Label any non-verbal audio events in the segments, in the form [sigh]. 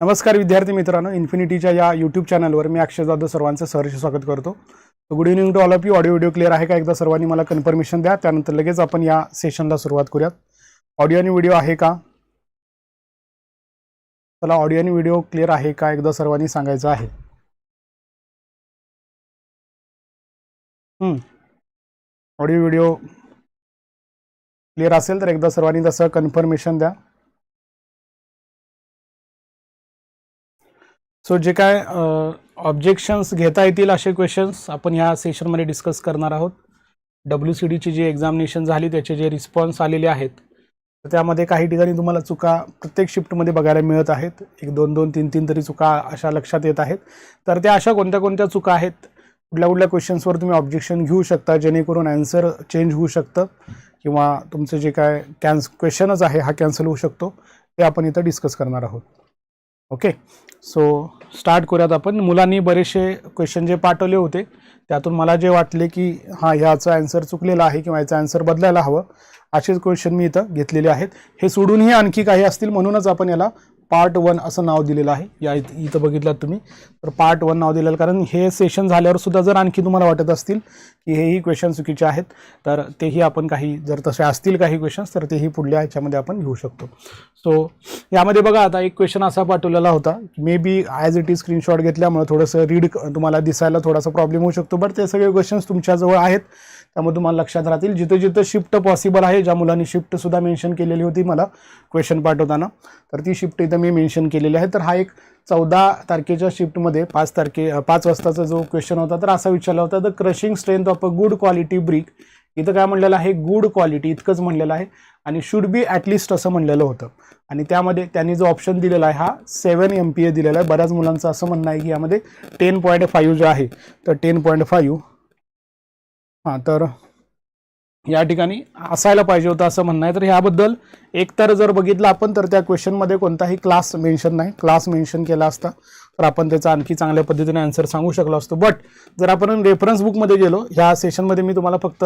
नमस्कार विद्यार्थी मित्रांनो इन्फिनिटीच्या या यूट्यूब चॅनलवर मी अक्षय जाधव सर्वांचं सहर्ष स्वागत करतो. Good evening to all of you audio video clear आहे का? एकदा सर्वांनी मला कन्फर्मेशन द्या. त्यानंतर लगेच आपण या सेशनला सुरुवात करूयात. ऑडिओ आणि व्हिडिओ आहे का? चला ऑडिओ आणि व्हिडिओ क्लिअर आहे का? एकदा सर्वांनी सांगायचं आहे. ऑडिओ व्हिडिओ क्लिअर असेल तर एकदा सर्वांनी तसं कन्फर्मेशन द्या. सो जे काय ऑब्जेक्शन्स घेता येतील असे क्वेश्चन्स आपण ह्या सेशनमध्ये डिस्कस करणार आहोत. डब्ल्यू सी डीची जी एक्झामिनेशन झाली त्याचे जे रिस्पॉन्स आलेले आहेत तर त्यामध्ये काही ठिकाणी तुम्हाला चुका प्रत्येक शिफ्टमध्ये बघायला मिळत आहेत. एक दोन दोन तीन तीन तरी चुका अशा लक्षात येत आहेत. तर त्या अशा कोणत्या कोणत्या चुका आहेत कुठल्या कुठल्या क्वेश्चन्सवर तुम्ही ऑब्जेक्शन घेऊ शकता जेणेकरून ॲन्सर चेंज होऊ शकतं किंवा तुमचं जे काय कॅन्स क्वेश्चनच आहे हा कॅन्सल होऊ शकतो ते आपण इथं डिस्कस करणार आहोत. ओके सो स्टार्ट करूयात आपण. मुलांनी बरेचसे क्वेश्चन जे पाठवले होते त्यातून मला जे वाटले की हां ह्याचं ॲन्सर चुकलेलं आहे किंवा याचं आन्सर बदलायला हवं. असेच क्वेश्चन मी इथं घेतलेले आहेत. हे सोडूनही आणखी काही असतील म्हणूनच आपण याला पार्ट वन असं नाव दिलेलं आहे. या इथं इथं बघितलात तुम्ही. तर पार्ट वन नाव दिलेलं कारण हे सेशन झाल्यावर सुद्धा जर आणखी तुम्हाला वाटत असतील की हेही क्वेश्चन चुकीचे आहेत तर तेही आपण काही जर तसे असतील काही क्वेश्चन्स तर तेही पुढल्या ह्याच्यामध्ये आपण घेऊ शकतो. सो यामध्ये बघा आता एक क्वेश्चन असा पाठवलेला होता. May be as it is screenshot घेतल्यामुळे थोडंसं रीड तुम्हाला दिसायला थोडासा प्रॉब्लेम होऊ शकतो बट ते सगळे क्वेश्चन्स तुमच्याजवळ आहेत. त्यामुळे तुम्हाला लक्षात राहतील. जिथं जिथं शिफ्ट पॉसिबल आहे ज्या मुलांनी शिफ्टसुद्धा मेन्शन केलेली होती मला क्वेश्चन पाठवताना तर ती शिफ्ट इथं मी मेन्शन केलेली आहे. तर हा एक चौदा तारखेच्या शिफ्टमध्ये पाच तारखे पाच वाजताचा जो क्वेश्चन होता तर असा विचारला होता the crushing strength of a good quality brick इथं काय म्हणलेलं आहे? गुड क्वालिटी इतकंच म्हणलेलं आहे. आणि शुड बी ॲटलिस्ट असं म्हणलेलं होतं. आणि त्यामध्ये त्यांनी जो ऑप्शन दिलेला आहे हा सेवन एम पी ए दिलेला आहे. बऱ्याच मुलांचं असं म्हणणं आहे की यामध्ये टेन पॉईंट फाईव्ह जो आहे तर टेन पॉईंट फाईव्ह हां तर या ठिकाणी असायला पाहिजे होतं असं म्हणणं आहे. तर ह्याबद्दल एकतर जर बघितलं आपण तर त्या क्वेश्चनमध्ये कोणताही क्लास मेन्शन नाही. क्लास मेन्शन केला असता तर आपण त्याचा आणखी चांगल्या पद्धतीने आन्सर सांगू शकलो असतो. बट जर आपण रेफरन्स बुकमध्ये गेलो ह्या सेशनमध्ये मी तुम्हाला फक्त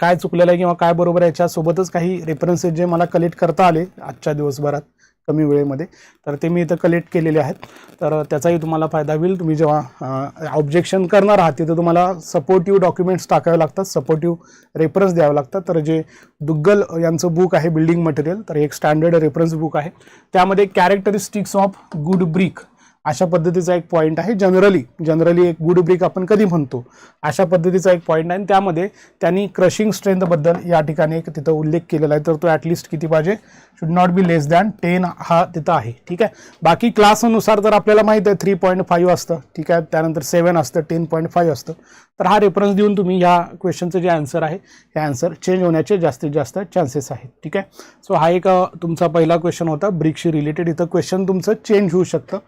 काय चुकलेलं आहे किंवा काय बरोबर आहे याच्यासोबतच काही रेफरन्सेस जे मला कलेक्ट करता आले आजच्या दिवसभरात कमी वेळेमध्ये. तर ते मी इथं कलेक्ट केलेले आहेत. तर त्याचाही तुम्हाला फायदा होईल. तुम्ही जेव्हा ऑब्जेक्शन करणार आहात तिथं तुम्हाला सपोर्टिव्ह डॉक्युमेंट्स टाकावे लागतात. सपोर्टिव्ह रेफरन्स द्यावे लागतात. तर जे दुग्गल यांचं बुक आहे बिल्डिंग मटेरियल तर एक स्टँडर्ड रेफरन्स बुक आहे. त्यामध्ये कॅरेक्टरिस्टिक्स ऑफ गुड ब्रिक अशा पद्धतीचा एक पॉईंट आहे. जनरली जनरली एक गुड ब्रिक आपण कधी म्हणतो? अशा पद्धतीचा एक पॉईंट आहे. आणि त्यामध्ये त्यांनी क्रशिंग स्ट्रेंथबद्दल या ठिकाणी एक तिथं उल्लेख केलेला आहे. तर तो ॲटलिस्ट किती पाहिजे? Should not be less than ten हा तिथं आहे. ठीक आहे? बाकी क्लासनुसार जर आपल्याला माहीत आहे थ्री पॉईंट फाईव्ह असतं. ठीक आहे? त्यानंतर सेवन असतं टेन पॉईंट फाईव्ह असतं. तर हा रेफरन्स देऊन तुम्ही ह्या क्वेश्चनचं जे आन्सर आहे हे आन्सर चेंज होण्याचे जास्तीत जास्त चान्सेस आहेत. ठीक आहे? सो हा एक तुमचा पहिला क्वेश्चन होता. ब्रिकशी रिलेटेड इथं क्वेश्चन तुमचं चेंज होऊ शकतं.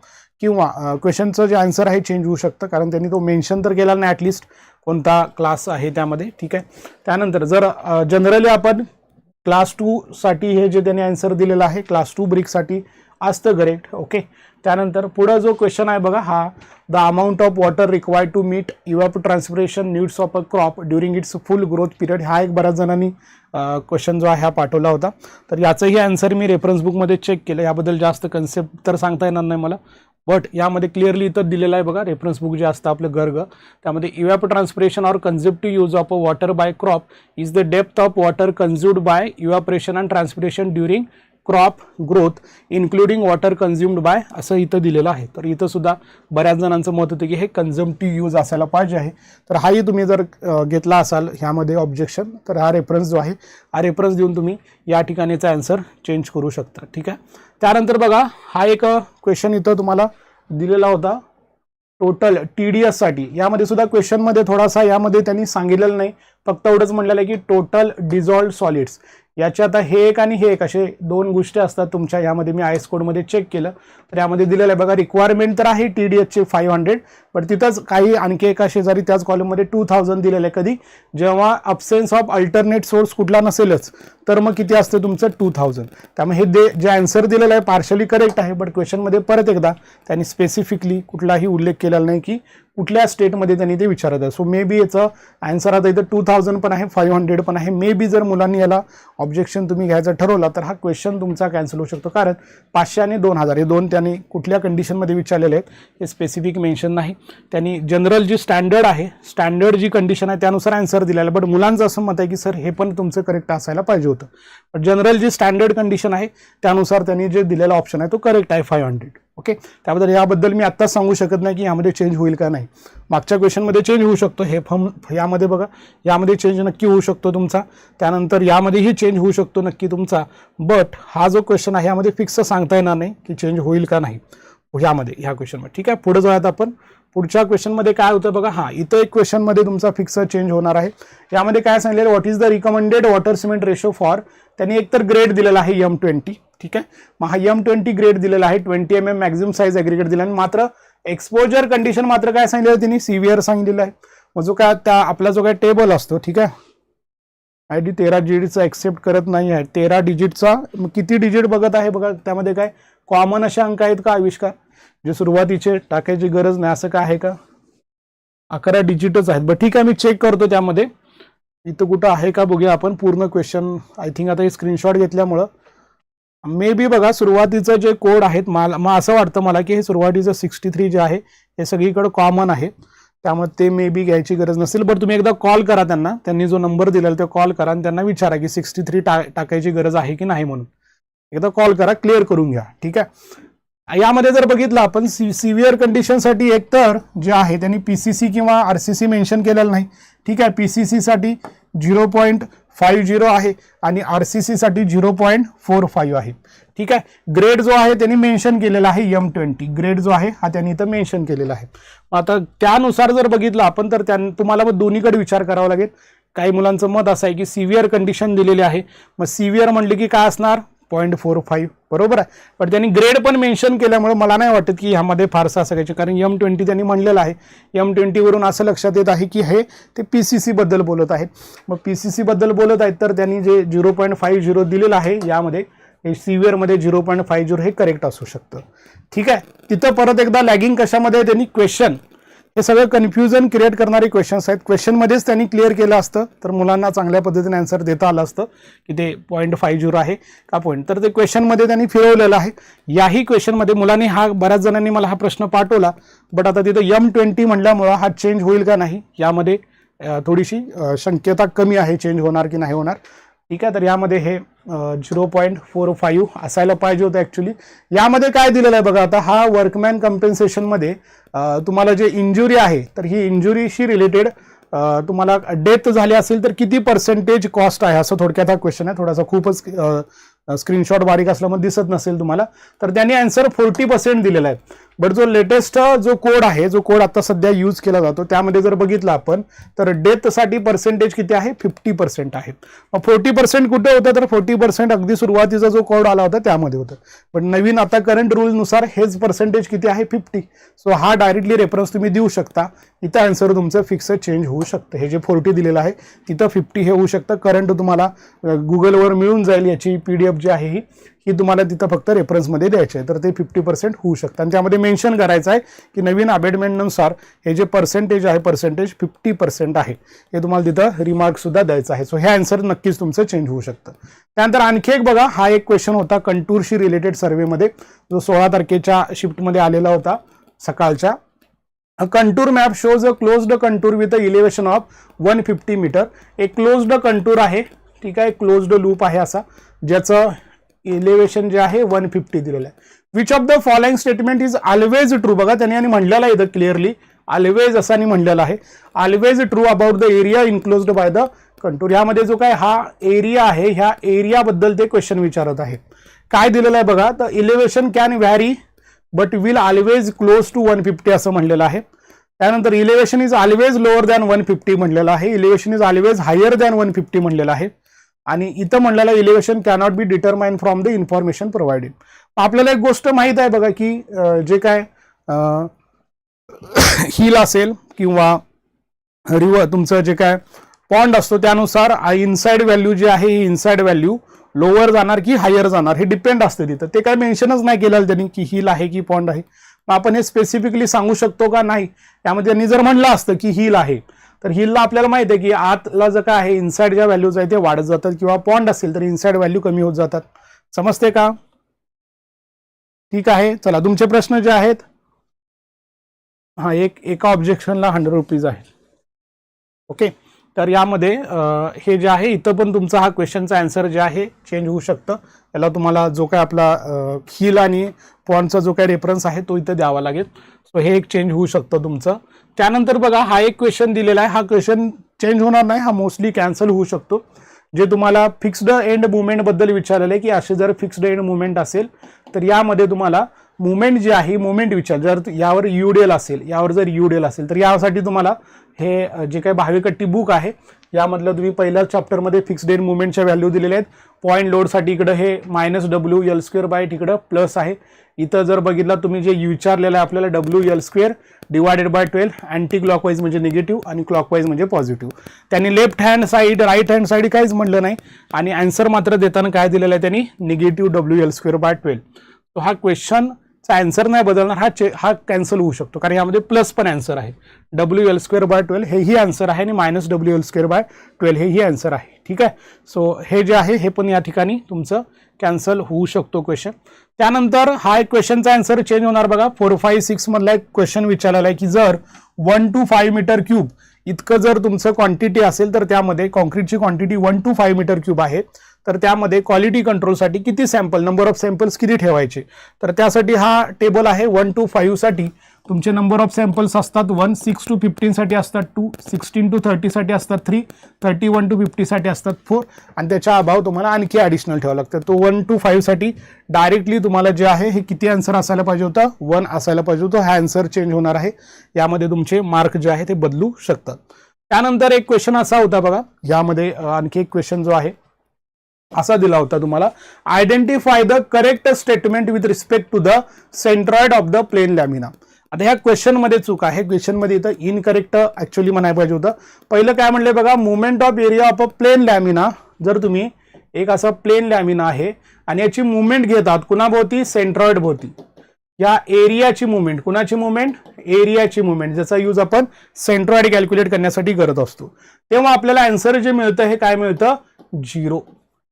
किंवा क्वेश्चनचं जे आन्सर आहे चेंज होऊ शकतं. कारण त्यांनी तो मेन्शन तर केला नाही ॲटलिस्ट कोणता क्लास आहे त्यामध्ये. ठीक आहे? त्यानंतर जर जनरली आपण क्लास टूसाठी हे जे त्यांनी आन्सर दिलेलं आहे क्लास टू ब्रिकसाठी असतं करेक्ट ओके त्यानंतर पुढं जो क्वेश्चन आहे बघा हा the amount of water required to meet evapotranspiration needs of a crop during its full growth period हा एक बऱ्याच जणांनी क्वेश्चन जो आहे हा पाठवला होता. तर याचंही आन्सर मी रेफरन्स बुकमध्ये चेक केलं. याबद्दल जास्त कन्सेप्ट तर सांगता येणार नाही मला. बट यामध्ये क्लिअरली इथं दिलेलं आहे बघा रेफरन्स बुक जे असतं आपलं गर्ग त्यामध्ये evapotranspiration or consumptive use of a water by crop is the depth of water consumed by evaporation and transpiration during crop growth including water consumed by असं इथं दिलेलं आहे. तर इथं सुद्धा बऱ्याच जणांचं मत होतं की हे कन्झम्प्टिव्ह यूज असायला पाहिजे आहे. तर हाही तुम्ही जर घेतला असाल ह्यामध्ये ऑब्जेक्शन तर हा रेफरन्स जो आहे हा रेफरन्स देऊन तुम्ही या ठिकाणीचा आन्सर चेंज करू शकता. ठीक आहे? त्यानंतर बघा हा एक क्वेश्चन इथं तुम्हाला दिलेला होता. टोटल टी डी एससाठी यामध्ये सुद्धा क्वेश्चनमध्ये थोडासा यामध्ये त्यांनी सांगितलेलं नाही. फक्त एवढंच म्हणलेलं आहे की टोटल डिझॉल्ड सॉलिड्स याचे आता हे एक आणि हे एक असे दोन गोष्टी असतात तुमच्या. यामध्ये मी आय एस कोडमध्ये चेक केलं. तर यामध्ये दिलेलं आहे बघा रिक्वायरमेंट तर आहे टी डी एचचे फाईव्ह हंड्रेड पण तिथंच काही आणखी एका शेजारी त्याच कॉलममध्ये टू थाउजंड दिलेलं आहे कधी जेव्हा अब्सेन्स ऑफ अल्टरनेट सोर्स कुठला नसेलच तर मग किती असतं तुमचं? टू थाउजंड त्यामुळे हे दे जे आन्सर दिलेलं आहे पार्शली करेक्ट आहे बट क्वेश्चनमध्ये परत एकदा त्यांनी स्पेसिफिकली कुठलाही उल्लेख केलेला नाही की कुठल्या स्टेटमध्ये त्यांनी ते विचारत आहे. सो मे बी याचं आन्सर आता इथं टू थाउजंड पण आहे फाईव्ह हंड्रेड पण आहे. मे बी जर मुलांनी याला ऑब्जेक्शन तुम्ही घ्यायचं ठरवलं तर हा क्वेश्चन तुमचा कॅन्सल होऊ शकतो. कारण पाचशे आणि दोन हजार हे दोन त्यांनी कुठल्या कंडिशनमध्ये विचारलेले आहेत हे स्पेसिफिक मेन्शन नाही. त्यांनी जनरल जी स्टँडर्ड आहे स्टँडर्ड जी कंडिशन आहे त्यानुसार आन्सर दिलेला आहे. बट मुलांचं असं मत आहे की सर हे पण तुमचं करेक्ट असायला पाहिजे होतं. पण जनरल जी स्टँडर्ड कंडिशन आहे त्यानुसार त्यांनी जे दिलेला ऑप्शन आहे तो करेक्ट आहे फाय हंड्रेड ओके त्याबद्दल याबद्दल मी आत्ताच सांगू शकत नाही की यामध्ये चेंज होईल का नाही. मागच्या क्वेश्चनमध्ये चेंज होऊ शकतो. हे फम यामध्ये बघा यामध्ये चेंज नक्की होऊ शकतो तुमचा. त्यानंतर यामध्येही चेंज होऊ शकतो नक्की तुमचा. बट हा जो क्वेश्चन आहे यामध्ये फिक्स सांगता येणार नाही की चेंज होईल का नाही. यामध्ये ह्या क्वेश्चनमध्ये ठीक आहे? पुढे जाऊयात आपण. पुढच्या क्वेश्चनमध्ये काय होतं बघा? हां इथं एक क्वेश्चनमध्ये तुमचा फिक्सर चेंज होणार आहे. यामध्ये काय सांगितलेलं what is the recommended water cement ratio for त्यांनी एकतर ग्रेड दिलेला आहे यम ट्वेंटी ठीक आहे? मग हा यम ट्वेंटी ग्रेड दिलेला आहे. Twenty M M maximum size aggregate दिला आणि मात्र एक्सपोजर कंडिशन मात्र काय सांगितलेलं त्यांनी सिव्हिअर सांगितलेलं आहे. मग जो काय त्या आपला जो काय टेबल असतो ठीक आहे? आय डी तेरा डिजिटचा एक्सेप्ट करत नाही आहे. तेरा डिजिटचा मग किती डिजिट बघत आहे बघा? त्यामध्ये काय? कॉमन असे अंक आहेत का आविष्कार? जे सुरुवातीचे टाकायची गरज नाही असं काय आहे का? अकरा डिजिटच आहेत. बरं ठीक आहे मी चेक करतो त्यामध्ये. इथं कुठं आहे का बघूया आपण. पूर्ण क्वेश्चन आय थिंक आता हे स्क्रीनशॉट घेतल्यामुळं. मे बी बघा सुरुवातीचं जे कोड आहेत मला मग असं वाटतं मला की हे सुरुवातीचं सिक्स्टी थ्री जे आहे हे सगळीकडं कॉमन आहे. त्यामुळे ते मे बी घ्यायची गरज नसेल. बरं तुम्ही एकदा कॉल करा त्यांना. त्यांनी जो नंबर दिलेला तो कॉल करा आणि त्यांना विचारा की सिक्स्टी थ्री टा टाकायची गरज आहे की नाही म्हणून. एकदा कॉल करा क्लिअर करून घ्या ठीक आहे? यामध्ये जर बघितलं आपण सी सिव्हिअर कंडिशनसाठी एकतर जे आहे त्यांनी पी सी सी किंवा आर सी सी मेन्शन केलेलं नाही ठीक आहे? पी सी सीसाठी झिरो पॉईंट फाईव्ह झिरो आहे आणि आर सी सीसाठी झिरो पॉईंट फोर फाईव्ह आहे ठीक आहे? ग्रेड जो आहे त्यांनी मेन्शन केलेला आहे यम ट्वेंटी ग्रेड जो आहे हा त्यांनी इथं मेन्शन केलेला आहे. आता त्यानुसार जर बघितलं आपण तर त्या तुम्हाला मग दोन्हीकडे विचार करावा लागेल. काही मुलांचं मत असं आहे की सिव्हिअर कंडिशन दिलेली आहे. मग सिव्हिअर म्हणले की काय असणार? पॉईंट फोर फाईव्ह बरोबर आहे? पण त्यांनी ग्रेड पण मेन्शन केल्यामुळे मला नाही वाटत की ह्यामध्ये फारसं असं काही कारण यम ट्वेंटी त्यांनी म्हणलेलं आहे. यम ट्वेंटीवरून असं लक्षात येत आहे की हे ते पी सी सीबद्दल बोलत आहेत मग पी सी सीबद्दल बोलत आहेत तर त्यांनी जे झिरो पॉईंट फाईव्ह झिरो दिलेलं आहे यामध्ये हे सिव्हिअरमध्ये झिरो पॉईंट फाईव्ह झिरो हे करेक्ट असू शकतं. ठीक आहे? तिथं परत एकदा लॅगिंग कशामध्ये त्यांनी क्वेश्चन हे सगळं कन्फ्युजन क्रिएट करणारे क्वेश्चन्स आहेत. क्वेश्चनमध्येच त्यांनी क्लिअर केलं असतं. तर मुलांना चांगल्या पद्धतीने आन्सर देता आलं असतं की ते पॉईंट फाईव्ह झिरो आहे का पॉईंट तर ते क्वेश्चनमध्ये त्यांनी फिरवलेलं आहे. याही क्वेश्चनमध्ये मुलांनी हा बऱ्याच जणांनी मला हा प्रश्न पाठवला. बट आता तिथं यम ट्वेंटी म्हटल्यामुळं हा चेंज होईल का नाही? यामध्ये थोडीशी शक्यता कमी आहे. चेंज होणार की नाही होणार? ठीक आहे तर यामध्ये हे झिरो पॉईंट फोर फाईव्ह असायला पाहिजे होतं ॲक्च्युली यामध्ये काय दिलेलं आहे बघा आता हा वर्कमॅन कम्पेन्सेशनमध्ये तुम्हाला जे इंजुरी आहे तर ही इंजुरीशी रिलेटेड तुम्हाला डेथ झाली असेल तर किती पर्सेंटेज कॉस्ट आहे? असं थोडक्यात हा क्वेश्चन आहे. थोडासा खूपच स्क्रीनशॉट बारीक असल्यामुळे दिसत नसेल तुम्हाला. तर त्यांनी अँसर फोर्टी पर्सेंट दिलेला आहे. बट जो लेटेस्ट जो कोड आहे जो कोड आता सध्या यूज केला जातो त्यामध्ये जर बघितलं आपण तर डेथसाठी पर्सेंटेज किती आहे? फिफ्टी पर्सेंट आहे. मग फोर्टी पर्सेंट कुठे होतं? तर फोर्टी पर्सेंट अगदी सुरुवातीचा जो कोड आला होता त्यामध्ये होतं. पण नवीन आता करंट रूलनुसार हेच पर्सेंटेज किती आहे? फिफ्टी सो हा डायरेक्टली रेफरन्स तुम्ही देऊ शकता. इथं आन्सर तुमचं फिक्स चेंज होऊ शकतं. हे जे फोर्टी दिलेलं आहे तिथं फिफ्टी हे होऊ शकतं. करंट तुम्हाला गुगलवर मिळून जाईल याची पी डी एफ जी आहे ही. ही तुम्हाला तिथं फक्त रेफरन्समध्ये द्यायची आहे. तर ते फिफ्टी पर्सेंट होऊ शकतं. आणि त्यामध्ये मेन्शन करायचं आहे की नवीन अबेडमेंटनुसार हे जे पर्सेंटेज आहे पर्सेंटेज फिफ्टी पर्सेंट आहे. हे तुम्हाला तिथं रिमार्कसुद्धा द्यायचं आहे. सो हे आन्सर नक्कीच तुमचं चेंज होऊ शकतं. त्यानंतर आणखी एक बघा हा एक क्वेश्चन होता कंटूरशी रिलेटेड सर्वेमध्ये जो सोळा तारखेच्या शिफ्टमध्ये आलेला होता सकाळच्या. A contour map shows a closed contour with a elevation of 150 metre एक क्लोज्ड कंटूर आहे. ठीक आहे क्लोज्ड लूप आहे असा. ज्याचं इलेव्हेशन जे आहे वन फिफ्टी दिलेलं आहे. Which of the following statement is always true बघा त्यांनी आणि म्हणलेलं आहे इथं क्लिअरली ऑलवेज असानी म्हणलेलं आहे. Always true about the area enclosed by the contour यामध्ये जो काय हा एरिया आहे ह्या एरियाबद्दल ते क्वेश्चन विचारत आहे काय दिलेलं आहे बघा तर elevation can vary but will always close to one fifty असं म्हणलेलं आहे. त्यानंतर elevation is always lower than one fifty म्हणलेलं आहे. Elevation is always higher than one fifty म्हणलेलं आहे. आणि इथं म्हणलेलं elevation cannot be determine from the information provided आपल्याला एक गोष्ट माहीत आहे बघा की जे काय हिल असेल किंवा रिव्हर तुमचं जे काय पॉन्ड असतो त्यानुसार इनसाइड व्हॅल्यू जी आहे ही इनसाइड व्हॅल्यू लोअर जाणार की हायर जाणार हे डिपेंड असते तिथं. ते काय मेन्शनच नाही केलेलं त्यांनी की हिल आहे की पॉन्ड आहे. मग आपण हे स्पेसिफिकली सांगू शकतो का? नाही. त्यामध्ये त्यांनी जर म्हणलं असतं की हिल आहे. तर हिलला आपल्याला माहिती आहे की आतला जर काय आहे इनसाईड ज्या व्हॅल्यूज आहे ते वाढत जातात किंवा पॉन्ड असेल तर इनसाईड व्हॅल्यू कमी होत जातात. समजते का? ठीक आहे चला तुमचे प्रश्न जे आहेत हा एक एका ऑब्जेक्शनला हंड्रेड रुपीज आहे. ओके तर यामध्ये हे जे आहे इथं पण तुमचा हा क्वेश्चनचा आन्सर जे आहे चेंज होऊ शकतं. याला तुम्हाला जो काय आपला हिल आणि पॉन्डचा जो काय रेफरन्स आहे तो इथं द्यावा लागेल. सो हे एक चेंज होऊ शकतं तुमचं. त्यानंतर बघा हा एक क्वेश्चन दिलेला आहे. हा क्वेश्चन चेंज होणार नाही. हा मोस्टली कॅन्सल होऊ शकतो. जे तुम्हाला फिक्स्ड एंड मुवमेंटबद्दल विचारलेलं आहे की असे जर फिक्स्ड एंड मुवमेंट असेल तर यामध्ये तुम्हाला मुवमेंट जे आहे मुवमेंट विचार जर यावर युडेल असेल यावर जर युडेल असेल तर यासाठी तुम्हाला हे जे काही भावेकट्टी बुक आहे यामधलं तुम्ही पहिल्या चॅप्टरमध्ये फिक्स्ड डेट मुवमेंटच्या व्हॅल्यू दिलेल्या आहेत. पॉईंट लोडसाठी इकडं हे minus W L square by तिकडं प्लस आहे. इथं जर बघितला तुम्ही जे विचारलेलं आहे आपल्याला W L square divided by twelve anti clockwise म्हणजे निगेटिव्ह आणि क्लॉकवाईज म्हणजे पॉझिटिव्ह त्यांनी left hand side right hand side काहीच म्हटलं नाही. आणि अँसर मात्र देताना काय दिलेलं आहे त्यांनी? Negative W L square by twelve तो हा क्वेश्चन चा आन्सर नाही बदलणार हा चे हा कॅन्सल होऊ शकतो. कारण यामध्ये प्लस पण ॲन्सर आहे. W L square by twelve हेही आन्सर आहे आणि minus W L square by twelve हेही आन्सर आहे. ठीक आहे? सो हे जे आहे हे पण या ठिकाणी तुमचं कॅन्सल होऊ शकतो क्वेश्चन त्यानंतर हा एक क्वेश्चनचा आन्सर चेंज होणार बघा. फोर फाय सिक्समधला एक क्वेश्चन विचारलेला आहे की जर one two five metre cube इतकं जर तुमचं क्वांटिटी असेल तर त्यामध्ये कॉन्क्रीटची quantity one two five metre cube आहे. तर त्यामध्ये क्वालिटी कंट्रोलसाठी किती सॅम्पल नंबर ऑफ सॅम्पल्स किती ठेवायचे? तर त्यासाठी हा टेबल आहे वन टू फाईव्हसाठी तुमचे नंबर ऑफ सॅम्पल्स असतात वन सिक्स टू फिफ्टीनसाठी असतात टू सिक्स्टीन टू थर्टीसाठी असतात थ्री थर्टी वन टू फिफ्टीसाठी असतात फोर आणि त्याच्या अभाव तुम्हाला आणखी ॲडिशनल ठेवावं लागतं. तो वन टू फाईव्हसाठी डायरेक्टली तुम्हाला जे आहे हे किती आन्सर असायला पाहिजे होतं? वन असायला पाहिजे होतं. हा आन्सर चेंज होणार आहे. यामध्ये तुमचे मार्क जे आहे ते बदलू शकतात. त्यानंतर एक क्वेश्चन असा होता बघा. यामध्ये आणखी एक क्वेश्चन जो आहे असा दिला होता तुम्हाला. Identify the correct statement with respect to the centroid of the plane lamina आता ह्या क्वेश्चनमध्ये चूक आहे. क्वेश्चनमध्ये इथं इनकरेक्ट ऍक्च्युअली म्हणायला पाहिजे होतं. पहिलं काय म्हणले बघा movement of area of a plane lamina जर तुम्ही एक असा प्लेन लॅमिना आहे आणि याची मुवमेंट घेतात कुणाभोवती? सेंट्रॉइड भोवती. या एरियाची मुवमेंट कुणाची मुवमेंट एरियाची मुवमेंट ज्याचा यूज आपण सेंट्रॉइड कॅल्क्युलेट करण्यासाठी करत असतो. तेव्हा आपल्याला आन्सर जे मिळतं हे काय मिळतं? झिरो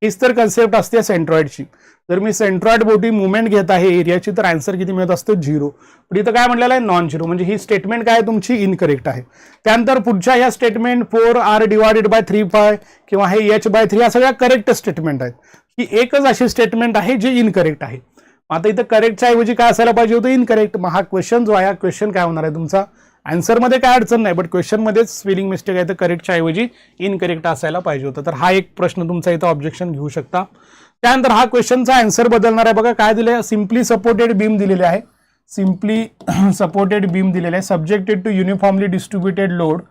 हीच तर कन्सेप्ट असते सेंट्रॉइडची जर मी सेंट्रॉइड बोटी मुवमेंट घेत आहे एरियाची तर आन्सर किती मिळत असतो? झिरो पण इथं काय म्हटलेलं आहे? नॉन झिरो म्हणजे ही स्टेटमेंट काय तुमची? इनकरेक्ट आहे. त्यानंतर पुढच्या ह्या statement four R divided by three phi किंवा हे एच बाय थ्री या सगळ्या करेक्ट स्टेटमेंट आहेत. ही एकच अशी स्टेटमेंट आहे जी इनकरेक्ट आहे. आता इथं करेक्टच्या ऐवजी काय असायला पाहिजे होतं? इनकरेक्ट मग हा क्वेश्चन जो आहे हा क्वेश्चन काय होणार आहे तुमचा? आन्सरमध्ये काय अडचण नाही बट क्वेश्चनमध्येच स्पेलिंग मिस्टेक आहे तर करेक्टच्या ऐवजी इनकरेक्ट असायला पाहिजे होतं. तर हा एक प्रश्न तुमचा इथं ऑब्जेक्शन घेऊ शकता. त्यानंतर हा क्वेश्चनचा आन्सर बदलणार आहे. बघा काय दिले सिम्पली सपोर्टेड बीम दिलेले आहे. सिम्पली सपोर्टेड बीम दिलेले आहे. Subjected to uniformly distributed load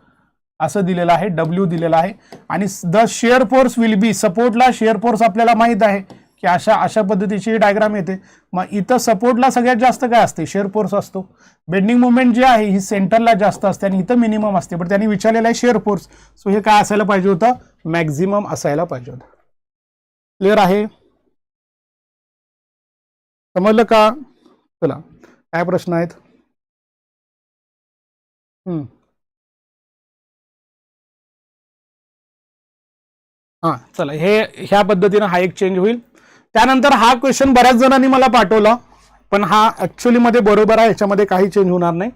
असं दिलेलं आहे. डब्ल्यू दिलेलं आहे. आणि the shear force will be सपोर्टला shear force आपल्याला माहीत आहे. की अशा अशा पद्धतीची डायग्राम येते. मग इथं सपोर्टला सगळ्यात जास्त काय असते? शेअर फोर्स असतो. बेंडिंग मुवमेंट जी आहे ही सेंटरला जास्त असते आणि इथं मिनिमम असते. पण त्यांनी विचारलेलं आहे शेअर फोर्स सो हे काय असायला पाहिजे होतं? मॅक्झिमम असायला पाहिजे होतं. क्लिअर आहे? समजलं का? चला काय प्रश्न आहेत? हां चला. हे ह्या पद्धतीनं हा एक चेंज होईल. त्यानंतर हा क्वेश्चन बऱ्याच जणांनी मला पाठवला पण हा ऍक्च्युअली मध्ये बरोबर आहे याच्यामध्ये काही चेंज होणार नाही.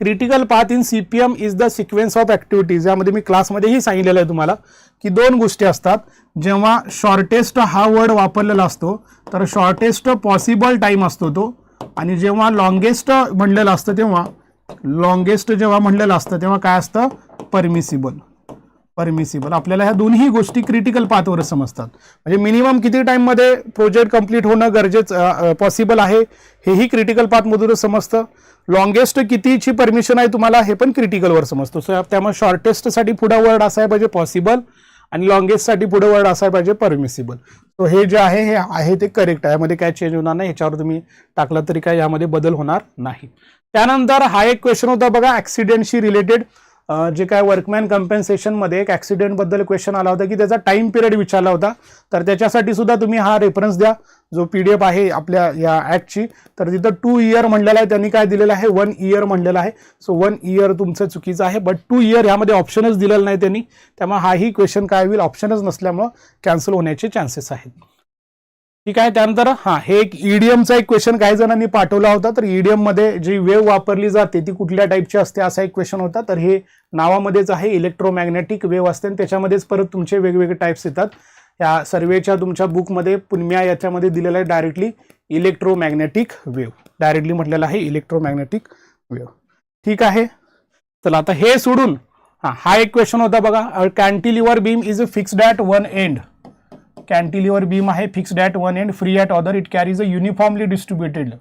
Critical path in CPM is the sequence of activities यामध्ये मी क्लासमध्येही सांगितलेलं आहे तुम्हाला की दोन गोष्टी असतात. जेव्हा शॉर्टेस्ट हा वर्ड वापरलेला असतो तर शॉर्टेस्ट पॉसिबल टाईम असतो तो. आणि जेव्हा लॉंगेस्ट म्हणलेलं असतं तेव्हा लॉंगेस्ट जेव्हा म्हणलेलं असतं तेव्हा काय असतं? परमिसिबल परमिसिबल आपल्याला ह्या दोन्ही गोष्टी क्रिटिकल पाथवर समजतात. म्हणजे मिनिमम किती टाइममध्ये प्रोजेक्ट कंप्लीट होणं गरजेचं पॉसिबल आहे हेही क्रिटिकल पाथमधूनच समजतं. लॉंगेस्ट कितीची परमिशन आहे तुम्हाला हे पण क्रिटिकलवर समजतो. सो त्यामुळे शॉर्टेस्टसाठी पुढं वर्ड असायला पाहिजे पॉसिबल आणि लॉंगेस्टसाठी पुढं वर्ड असायला पाहिजे परमिसिबल सो हे जे आहे हे आहे ते करेक्ट आहे. यामध्ये काय चेंज होणार नाही. ह्याच्यावर तुम्ही टाकलं तरी काय यामध्ये बदल होणार नाही. त्यानंतर हा एक क्वेश्चन होता बघा ॲक्सिडेंटशी रिलेटेड जे काय वर्कमॅन कम्पेन्सेशनमध्ये एक ॲक्सिडेंटबद्दल क्वेश्चन आला होता की त्याचा टाइम पिरियड विचारला होता. तर त्याच्यासाठी सुद्धा तुम्ही हा रेफरन्स द्या जो पी डी एफ आहे आपल्या या ॲक्टची तर तिथं टू इयर म्हणलेलं आहे त्यांनी काय दिलेलं आहे? वन इयर म्हणलेलं आहे. सो वन इयर तुमचं चुकीचं आहे बट टू इयर ह्यामध्ये ऑप्शनच दिलेलं नाही त्यांनी. त्यामुळे हाही क्वेश्चन काय होईल? ऑप्शनच नसल्यामुळं कॅन्सल होण्याचे चान्सेस आहेत. ठीक आहे त्यानंतर हां हे एक ईडीएमचा एक क्वेश्चन काही जणांनी पाठवला होता तर ईडीएममध्ये जी वेव वापरली जाते ती कुठल्या टाईपची असते असा एक क्वेश्चन होता. तर हे नावामध्येच आहे इलेक्ट्रोमॅग्नेटिक वेव असते आणि त्याच्यामध्येच परत तुमचे वेगवेगळे टाईप्स येतात. या सर्वेच्या तुमच्या बुकमध्ये पुनम्या याच्यामध्ये दिलेलं आहे डायरेक्टली इलेक्ट्रोमॅग्नेटिक वेव डायरेक्टली म्हटलेलं आहे इलेक्ट्रोमॅग्नेटिक वेव ठीक आहे? चला आता हे सोडून हां हा एक क्वेश्चन होता बघा. Cantilever beam is a fixed at one end cantilever beam आहे fixed at one end free at other it carries a uniformly distributed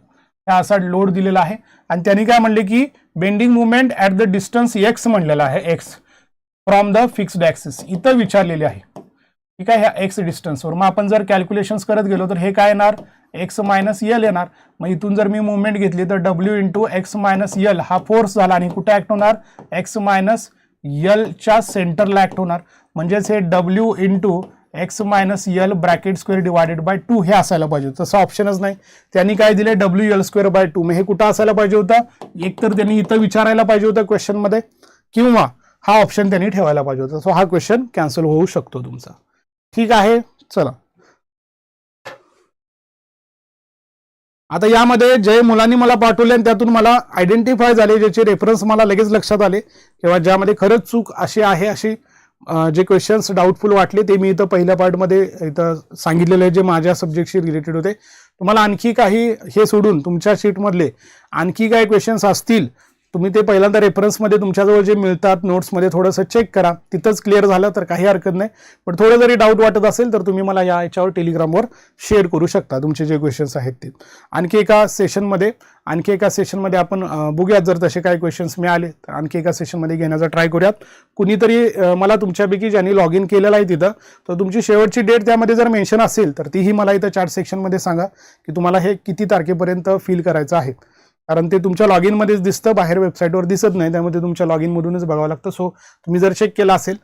हा असा लोड दिलेला आहे. आणि त्यांनी काय म्हणले की bending movement at the distance X म्हणलेला आहे X from the fixed axis इथं विचारलेले आहे. ठीक आहे ह्या एक्स डिस्टन्सवर मग आपण जर कॅल्क्युलेशन्स करत गेलो तर हे काय येणार? एक्स मायनस यल येणार. मग इथून जर मी मुवमेंट घेतली तर W into X minus L हा फोर्स झाला आणि कुठे ॲक्ट होणार? एक्स मायनस यलच्या सेंटरला ॲक्ट होणार. म्हणजेच हे W into X minus L bracket square divided by two हे असायला पाहिजे होतं. तसं ऑप्शनच नाही. त्यांनी काय दिले W L square by two मग हे कुठं असायला पाहिजे होतं? एक तर त्यांनी इथं विचारायला पाहिजे होतं क्वेश्चनमध्ये किंवा हा ऑप्शन त्यांनी ठेवायला पाहिजे होता. सो हा क्वेश्चन कॅन्सल होऊ शकतो तुमचा. ठीक आहे? चला. आता यामध्ये जे मुलांनी मला पाठवले आणि त्यातून मला आयडेंटिफाय झाले ज्याचे रेफरन्स मला लगेच लक्षात आले किंवा ज्यामध्ये खरंच चूक अशी आहे अशी जे क्वेश्चन्स डाऊटफुल वाटले ते मी इथं पहिल्या पार्टमध्ये इथं सांगितलेले जे माझ्या सब्जेक्टशी रिलेटेड होते. तुम्हाला आणखी काही हे सोडून तुमच्या शीटमधले आणखी काही क्वेश्चन्स असतील तुम्ही ते पहिल्यांदा रेफरन्समध्ये तुमच्याजवळ जे मिळतात नोट्समध्ये थोडंसं चेक करा. तिथंच क्लिअर झालं तर काही हरकत नाही. पण थोडं जरी डाऊट वाटत असेल तर तुम्ही मला या याच्यावर टेलिग्रामवर शेअर करू शकता. तुमचे जे क्वेश्चन्स आहेत ते. आणखी एका सेशनमध्ये आणखी एका सेशनमध्ये आपण बघूयात जर तसे काही क्वेश्चन्स मिळाले तर आणखी एका सेशनमध्ये घेण्याचा ट्राय करूयात. कुणीतरी मला तुमच्यापैकी ज्यांनी लॉग इन केलेलं आहे तिथं तर तुमची शेवटची डेट त्यामध्ये जर मेन्शन असेल तर तीही मला इथं चार्ट सेक्शनमध्ये सांगा की तुम्हाला हे किती तारखेपर्यंत फील करायचं आहे. कारण ते तुमच्या लॉग इनमध्येच दिसतं बाहेर वेबसाईटवर दिसत नाही त्यामध्ये तुमच्या लॉग इनमधूनच बघावं लागतं. सो तुम्ही जर चेक केला असेल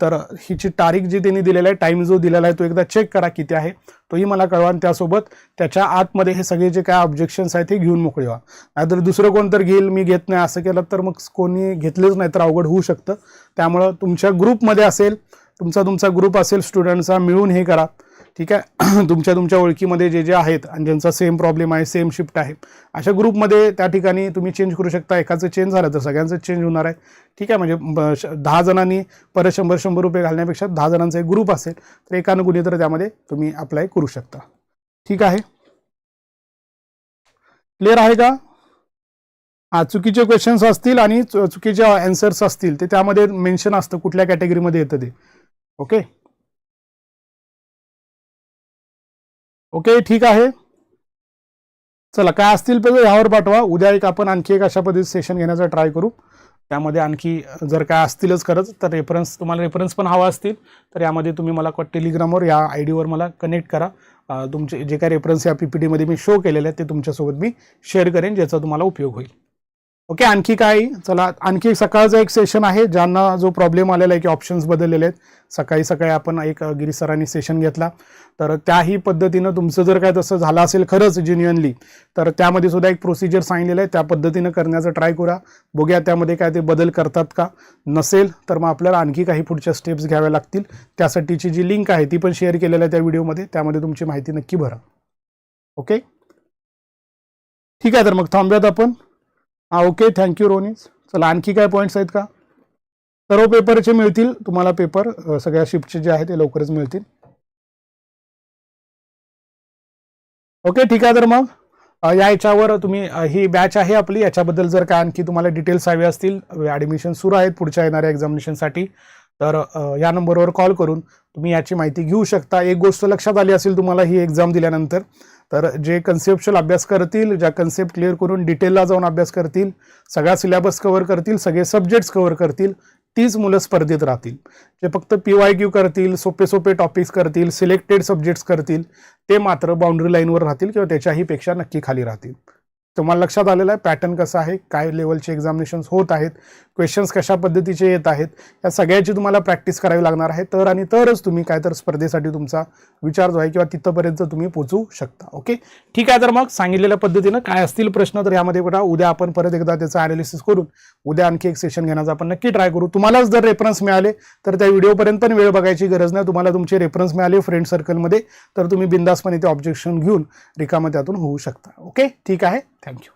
तर हिची तारीख जी त्यांनी दिलेला आहे टाईम जो दिलेला आहे तो एकदा चेक करा किती आहे. तोही मला कळवा आणि त्यासोबत त्याच्या आतमध्ये हे सगळे जे काय ऑब्जेक्शन्स आहेत ते घेऊन मोकळे व्हा. नाहीतर दुसरं कोण तर घेईल मी घेत नाही असं केलं तर मग कोणी घेतलेच नाही तर अवघड होऊ शकतं. त्यामुळं तुमच्या ग्रुपमध्ये असेल तुमचा तुमचा ग्रुप असेल स्टुडंटचा मिळून हे करा. ठीक आहे? [clears throat] तुमच्या तुमच्या ओळखीमध्ये जे जे आहेत आणि ज्यांचा सेम प्रॉब्लेम आहे सेम शिफ्ट आहे अशा ग्रुपमध्ये त्या ठिकाणी तुम्ही चेंज करू शकता. एकाचं चेंज झालं तर सगळ्यांचं चेंज होणार आहे. ठीक आहे? म्हणजे ब- श- दहा जणांनी परत शंभर शंभर रुपये घालण्यापेक्षा दहा जणांचा एक ग्रुप असेल तर एकानं तर त्यामध्ये तुम्ही अप्लाय करू शकता. ठीक आहे? क्लिअर आहे का? हा चुकीचे क्वेश्चन्स असतील आणि चु- चुकीचे ॲन्सर्स असतील ते त्यामध्ये मेन्शन असतं कुठल्या कॅटेगरीमध्ये येतं ते. ओके ओके ठीक आहे. चला काय असतील पण ह्यावर पाठवा. उद्या एक आपण आणखी एक अशा पद्धतीचं सेशन घेण्याचा ट्राय करू. त्यामध्ये आणखी जर काय असतीलच खरंच तर रेफरन्स तुम्हाला रेफरन्स पण हवा असतील. तर यामध्ये तुम्ही मला टेलिग्रामवर या आय डीवर मला कनेक्ट करा. तुमचे जे काय रेफरन्स या पी पी टीमध्ये मी शो केलेले आहेत ते तुमच्यासोबत मी शेअर करेन ज्याचा तुम्हाला उपयोग होईल. ओके आणखी काय चला आणखी सकाळचं एक सेशन आहे ज्यांना जो प्रॉब्लेम आलेला आहे की ऑप्शन्स बदललेले आहेत. सकाळी सकाळी आपण एक गिरीसरांनी गिरी सरांनी सेशन घेतला. तर त्याही पद्धतीनं तुमचं जर काय तसं झालं असेल खरंच जेन्युअनली तर त्यामध्ये सुद्धा एक प्रोसिजर सांगितलेलं आहे. त्या पद्धतीनं करण्याचा ट्राय करा. बघूया त्यामध्ये काय ते बदल करतात का? नसेल तर मग आपल्याला आणखी काही पुढच्या स्टेप्स घ्याव्या लागतील. त्यासाठीची जी लिंक आहे ती पण शेअर केलेली आहे त्या व्हिडिओमध्ये त्यामध्ये तुमची माहिती नक्की भरा. ओके? ठीक आहे तर मग थांबूयात आपण. हां ओके थँक्यू रोनीस चला आणखी काय पॉईंट्स आहेत का? सर्व पेपरचे मिळतील तुम्हाला पेपर सगळ्या शिफ्टचे जे आहे ते लवकरच मिळतील. ओके ठीक आहे तर मग या याच्यावर तुम्ही ही बॅच आहे आपली. याच्याबद्दल जर काय आणखी तुम्हाला डिटेल्स हवे असतील ॲडमिशन सुरू आहेत पुढच्या येणाऱ्या एक्झामिनेशनसाठी तर या नंबरवर कॉल करून तुम्ही याची माहिती घेऊ शकता. एक गोष्ट लक्षात आली असेल तुम्हाला ही एक्झाम दिल्यानंतर तर जे कन्सेप्शल अभ्यास करतील ज्या कन्सेप्ट क्लिअर करून डिटेलला जाऊन अभ्यास करतील सगळा सिलेबस कव्हर करतील सगळे सब्जेक्ट्स कव्हर करतील तीच मुलं स्पर्धेत राहतील. जे फक्त पी वाय क्यू करतील सोपे सोपे टॉपिक्स करतील सिलेक्टेड सब्जेक्ट्स करतील ते मात्र बाउंड्री लाईनवर राहतील किंवा त्याच्याही पेक्षा नक्की खाली राहतील. तुम्हाला लक्षात आलेलं आहे पॅटर्न कसं आहे काय लेवलचे एक्झामिनेशन्स होत आहेत क्वेश्चन्स कशा पद्धतीचे येत आहेत या सगळ्याची तुम्हाला प्रॅक्टिस करावी लागणार आहे. तर आणि तरच तुम्ही काय तर स्पर्धेसाठी तुमचा विचार जो आहे किंवा तिथंपर्यंत तुम्ही पोचू शकता ओके ठीक आहे तर मग सांगितलेल्या पद्धतीनं काय असतील प्रश्न तर यामध्ये बघा उद्या आपण परत एकदा त्याचं अनालिसिस करून उद्या आणखी एक सेशन घेण्याचा आपण नक्की ट्राय करू. तुम्हालाच जर रेफरन्स मिळाले तर त्या व्हिडिओपर्यंत पण वेळ बघायची गरज नाही. तुम्हाला तुमचे रेफरन्स मिळाले फ्रेंड सर्कलमध्ये तर तुम्ही बिंदासपणे ते ऑब्जेक्शन घेऊन रिकामं त्यातून होऊ शकता ओके ठीक आहे? थँक्यू